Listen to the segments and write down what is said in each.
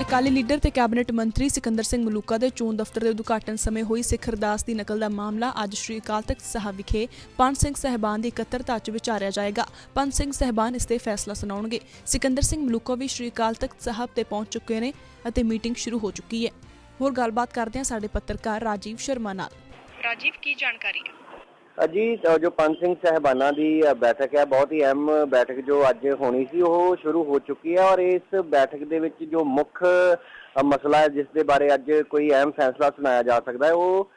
Akali leader ਤੇ cabinet ਮੰਤਰੀ ਸਿਕੰਦਰ ਸਿੰਘ ਮਲੂਕਾ ਦੇ ਚੋਣ ਦਫ਼ਤਰ ਦੇ ਉਦਘਾਟਨ ਸਮੇਂ ਹੋਈ ਸਿੱਖ ਅਰਦਾਸ ਦੀ ਨਕਲ ਦਾ ਮਾਮਲਾ ਅੱਜ ਸ਼੍ਰੀ ਅਕਾਲ ਤਖਤ ਸਾਹਿਬ ਵਿਖੇ ਪੰਜ ਸਿੰਘ ਸਹਿਬਾਨ ਦੀ ਇਕੱਤਰਤਾ 'ਚ ਵਿਚਾਰਿਆ ਜਾਏਗਾ। ਪੰਜ ਸਿੰਘ ਸਹਿਬਾਨ ਇਸ ਤੇ ਫੈਸਲਾ ਸੁਣਾਉਣਗੇ। ਸਿਕੰਦਰ ਸਿੰਘ ਮਲੂਕਾ ਵੀ ਸ਼੍ਰੀ ਅਕਾਲ ਤਖਤ ਸਾਹਿਬ ਤੇ ਪਹੁੰਚ ਚੁੱਕੇ ਨੇ ਅਤੇ ਮੀਟਿੰਗ ਸ਼ੁਰੂ ਹੋ ਚੁੱਕੀ ਹੈ। ਹੋਰ ਗੱਲਬਾਤ ਕਰਦੇ ਹਾਂ ਸਾਡੇ ਪੱਤਰਕਾਰ ਰਾਜੀਵ ਸ਼ਰਮਾ ਨਾਲ। ਰਾਜੀਵ, ਕੀ ਜਾਣਕਾਰੀ ਹੈ? ਜੀ ਜੋ ਪੰਜ ਸਿੰਘ ਸਹਿਬਾਨਾਂ ਦੀ ਬੈਠਕ ਹੈ, ਬਹੁਤ ਹੀ ਅਹਿਮ ਬੈਠਕ ਜੋ ਅੱਜ ਹੋਣੀ ਸੀ, ਉਹ ਸ਼ੁਰੂ ਹੋ ਚੁੱਕੀ ਹੈ ਔਰ ਇਸ ਬੈਠਕ ਦੇ ਵਿੱਚ ਜੋ ਮੁੱਖ ਮਸਲਾ ਜਿਸ ਦੇ ਬਾਰੇ ਅੱਜ ਕੋਈ ਅਹਿਮ ਫੈਸਲਾ ਸੁਣਾਇਆ ਜਾ ਸਕਦਾ ਹੈ, ਉਹ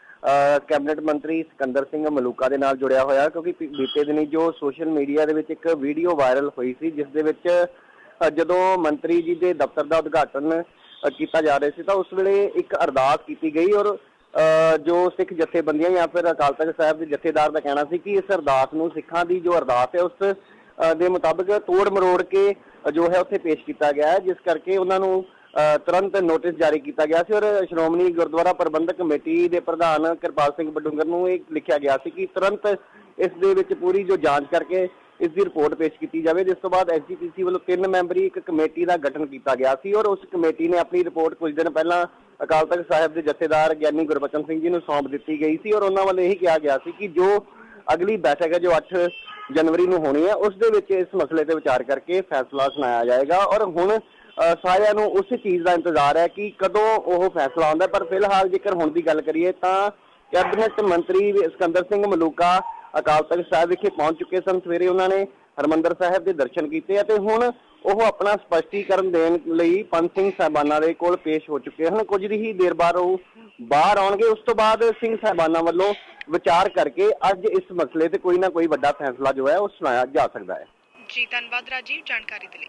ਕੈਬਨਿਟ ਮੰਤਰੀ ਸਿਕੰਦਰ ਸਿੰਘ ਮਲੂਕਾ ਦੇ ਨਾਲ ਜੁੜਿਆ ਹੋਇਆ ਕਿਉਂਕਿ ਬੀਤੇ ਦਿਨੀ ਜੋ ਸੋਸ਼ਲ ਮੀਡੀਆ ਦੇ ਵਿੱਚ ਇੱਕ ਵੀਡੀਓ ਵਾਇਰਲ ਹੋਈ ਸੀ, ਜਿਸ ਦੇ ਵਿੱਚ ਜਦੋਂ ਮੰਤਰੀ ਜੀ ਦੇ ਦਫ਼ਤਰ ਦਾ ਉਦਘਾਟਨ ਕੀਤਾ ਜਾ ਰਿਹਾ ਸੀ, ਤਾਂ ਉਸ ਵੇਲੇ ਇੱਕ ਅਰਦਾਸ ਕੀਤੀ ਗਈ ਔਰ ਜੋ ਸਿੱਖ ਜਥੇਬੰਦੀਆਂ ਜਾਂ ਫਿਰ ਅਕਾਲ ਤਖਤ ਸਾਹਿਬ ਦੇ ਜਥੇਦਾਰ ਦਾ ਕਹਿਣਾ ਸੀ ਕਿ ਇਸ ਅਰਦਾਸ ਨੂੰ ਸਿੱਖਾਂ ਦੀ ਜੋ ਅਰਦਾਸ ਹੈ ਉਸ ਦੇ ਮੁਤਾਬਕ ਤੋੜ ਮਰੋੜ ਕੇ ਜੋ ਹੈ ਉੱਥੇ ਪੇਸ਼ ਕੀਤਾ ਗਿਆ ਹੈ, ਜਿਸ ਕਰਕੇ ਉਹਨਾਂ ਨੂੰ ਤੁਰੰਤ ਨੋਟਿਸ ਜਾਰੀ ਕੀਤਾ ਗਿਆ ਸੀ ਔਰ ਸ਼੍ਰੋਮਣੀ ਗੁਰਦੁਆਰਾ ਪ੍ਰਬੰਧਕ ਕਮੇਟੀ ਦੇ ਪ੍ਰਧਾਨ ਕਿਰਪਾਲ ਸਿੰਘ ਬਡੂੰਗਰ ਨੂੰ ਇਹ ਲਿਖਿਆ ਗਿਆ ਸੀ ਕਿ ਤੁਰੰਤ ਇਸ ਦੇ ਵਿੱਚ ਪੂਰੀ ਜੋ ਜਾਂਚ ਕਰਕੇ ਇਸ ਦੀ ਰਿਪੋਰਟ ਪੇਸ਼ ਕੀਤੀ ਜਾਵੇ, ਜਿਸ ਤੋਂ ਬਾਅਦ ਐਸਜੀਪੀਸੀ ਵੱਲੋਂ ਤਿੰਨ ਮੈਂਬਰੀ ਇੱਕ ਕਮੇਟੀ ਦਾ ਗਠਨ ਕੀਤਾ ਗਿਆ ਸੀ ਔਰ ਉਸ ਕਮੇਟੀ ਨੇ ਆਪਣੀ ਰਿਪੋਰਟ ਕੁਝ ਦਿਨ ਪਹਿਲਾਂ ਅਕਾਲ ਤਖਤ ਸਾਹਿਬ ਦੇ ਜਥੇਦਾਰ ਗਿਆਨੀ ਗੁਰਬਚਨ ਸਿੰਘ ਜੀ ਨੂੰ ਸੌਂਪ ਦਿੱਤੀ ਗਈ ਸੀ ਔਰ ਉਹਨਾਂ ਵੱਲੋਂ ਇਹੀ ਕਿਹਾ ਗਿਆ ਸੀ ਕਿ ਜੋ ਅਗਲੀ ਬੈਠਕ ਹੈ ਜੋ 8 ਜਨਵਰੀ ਨੂੰ ਹੋਣੀ ਹੈ, ਉਸ ਦੇ ਵਿੱਚ ਇਸ ਮਸਲੇ ਤੇ ਵਿਚਾਰ ਕਰਕੇ ਫੈਸਲਾ ਸੁਣਾਇਆ ਜਾਏਗਾ ਔਰ ਹੁਣ ਸਾਰਿਆਂ ਨੂੰ ਉਸ ਚੀਜ਼ ਦਾ ਇੰਤਜ਼ਾਰ ਹੈ ਕਿ ਕਦੋਂ ਉਹ ਫੈਸਲਾ ਆਉਂਦਾ ਪਰ ਫਿਲਹਾਲ ਜੇਕਰ ਹੁਣ ਦੀ ਗੱਲ ਕਰੀਏ ਤਾਂ ਕੈਬਨਿਟ ਮੰਤਰੀ ਸਿਕੰਦਰ ਸਿੰਘ ਮਲੂਕਾ ਅਕਾਲ ਤਖਤ ਸਾਹਿਬ ਵਿਖੇ ਪਹੁੰਚ ਚੁੱਕੇ ਸਨ। ਸਵੇਰੇ ਉਹਨਾਂ ਨੇ ਹਰਮੰਦਰ ਸਾਹਿਬ ਦੇ ਦਰਸ਼ਨ ਕੀਤੇ ਅਤੇ ਹੁਣ ਉਹ ਆਪਣਾ ਸਪਸ਼ਟੀਕਰਨ ਦੇਣ ਲਈ ਪੰਜ ਸਿੰਘ ਸਾਹਿਬਾਨਾਂ ਦੇ ਕੋਲ ਪੇਸ਼ ਹੋ ਚੁੱਕੇ ਹਨ। ਕੁਝ ਹੀ ਦੇਰ ਬਾਅਦ ਉਹ ਬਾਹਰ ਆਉਣਗੇ। ਉਸ ਤੋਂ ਬਾਅਦ ਸਿੰਘ ਸਾਹਿਬਾਨਾਂ ਵੱਲੋਂ ਵਿਚਾਰ ਕਰਕੇ ਅੱਜ ਇਸ ਮਸਲੇ ਤੇ ਕੋਈ ਨਾ ਕੋਈ ਵੱਡਾ ਫੈਸਲਾ ਜੋ ਹੈ, ਉਹ ਸੁਣਾਇਆ ਜਾ ਸਕਦਾ ਹੈ। ਜੀ, ਧੰਨਵਾਦ ਰਾਜੀਵ। ਜਾਣਕਾਰੀ ਦੇ ਲਈ।